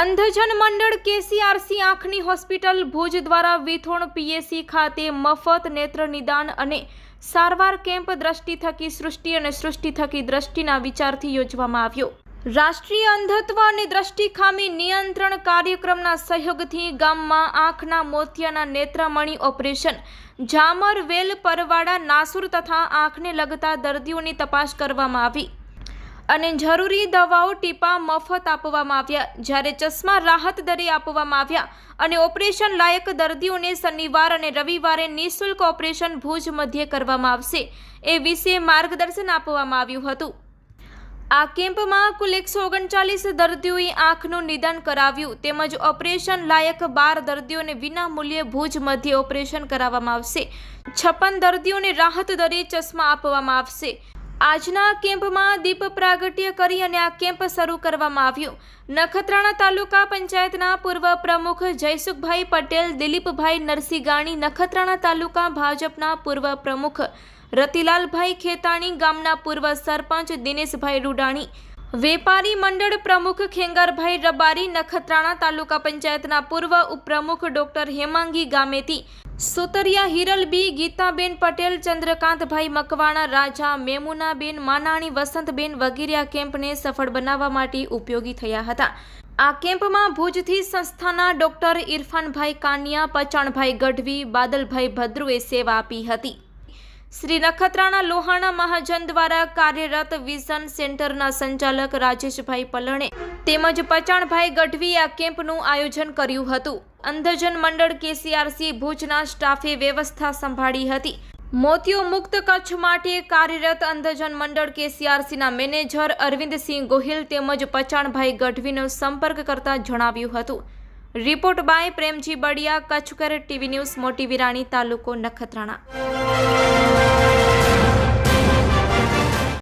Andhjan Mandal KCRC આંખની hospital Bhuj દ્વારા Vithon PSC ખાતે મફત નેત્ર નિદાન અને સારવાર કેમ્પ દ્રષ્ટિ થકી સૃષ્ટિ અને સૃષ્ટિ થકી દ્રષ્ટિના વિચારથી યોજવામાં આવ્યો. રાષ્ટ્રીય અંધત્વ અને દ્રષ્ટિ ખામી નિયંત્રણ કાર્યક્રમના સહયોગથી ગામમાં આંખના મોતિયાના નેત્રમણી ઓપરેશન. ઝામર વેલ પરવાડા, નાસુર તથા આંખને લગતા દર્દીઓની તપાસ કરવામાં આવી. અને જરૂરી દવાઓ, ટીપા, મફત આપવામાં આવ્યા. જ્યારે ચશ્મા રાહત દરે આપવામાં આવ્યા અને ઓપરેશન લાયક દર્દીઓને શનિવાર અને રવિવારે નિઃશુલ્ક ઓપરેશન ભુજ મધ્યે કરવામાં આવશે, એ વિશે માર્ગદર્શન આપવામાં આવ્યું હતું. આ કેમ્પમાં કુલ એકસો ઓગણચાલીસ દર્દીઓએ આંખનું નિદાન કરાવ્યું, તેમજ ઓપરેશન લાયક બાર દર્દીઓને વિના મૂલ્યે ભુજ મધ્યે ઓપરેશન કરાવવામાં આવશે. છપ્પન દર્દીઓને રાહત દરે ચશ્મા આપવામાં આવશે. આજના કેમ્પમાં દીપ પ્રાગટ્ય કરી અને આ કેમ્પ શરૂ કરવામાં આવ્યું. નખત્રાણા તાલુકા પંચાયતના પૂર્વ પ્રમુખ જયસુખભાઈ પટેલ, દિલીપભાઈ નરસિંગાણી, નખત્રાણા તાલુકા ભાજપના પૂર્વ પ્રમુખ રતિલાલભાઈ ખેતાણી, ગામના પૂર્વ સરપંચ દિનેશભાઈ રૂડાણી, વેપારી મંડળ પ્રમુખ ખેંગારભાઈ રબારી, નખત્રાણા તાલુકા પંચાયતના પૂર્વ ઉપપ્રમુખ ડોક્ટર હેમાંગી ગામેતી સુતરિયા હિરલબી ગીતાબેન પટેલ, ચંદ્રકાંતભાઈ મકવાણા, રાજા મેમુનાબેન માનાણી, વસંતબેન વગેરે કેમ્પને સફળ બનાવવા માટે ઉપયોગી થયા હતા. આ કેમ્પમાં ભુજથી સંસ્થાના ડોક્ટર ઇરફાનભાઈ કાનિયા, પચાણભાઈ ગઢવી, બાદલભાઈ ભદ્રુએ સેવા આપી હતી. શ્રી નખત્રાણા લોહાણા મહાજન દ્વારા કાર્યરત વિઝન સેન્ટરના સંચાલક રાજેશભાઈ પલણે તેમજ પચાણભાઈ ગઢવીએ આ કેમ્પનું આયોજન કર્યું હતું. અંધજન મંડળ કેસીઆરસી ભુજના સ્ટાફે વ્યવસ્થા સંભાળી હતી. મોતિયો મુક્ત કચ્છ માટે કાર્યરત અંધજન મંડળ કેસીઆરસીના મેનેજર અરવિંદસિંહ ગોહિલ તેમજ પચાણભાઈ ગઢવીનો સંપર્ક કરતા જણાવ્યું હતું. Report by Premji Badiya Kachchhkar TV news, Moti Virani તાલુકો નખત્રાણા.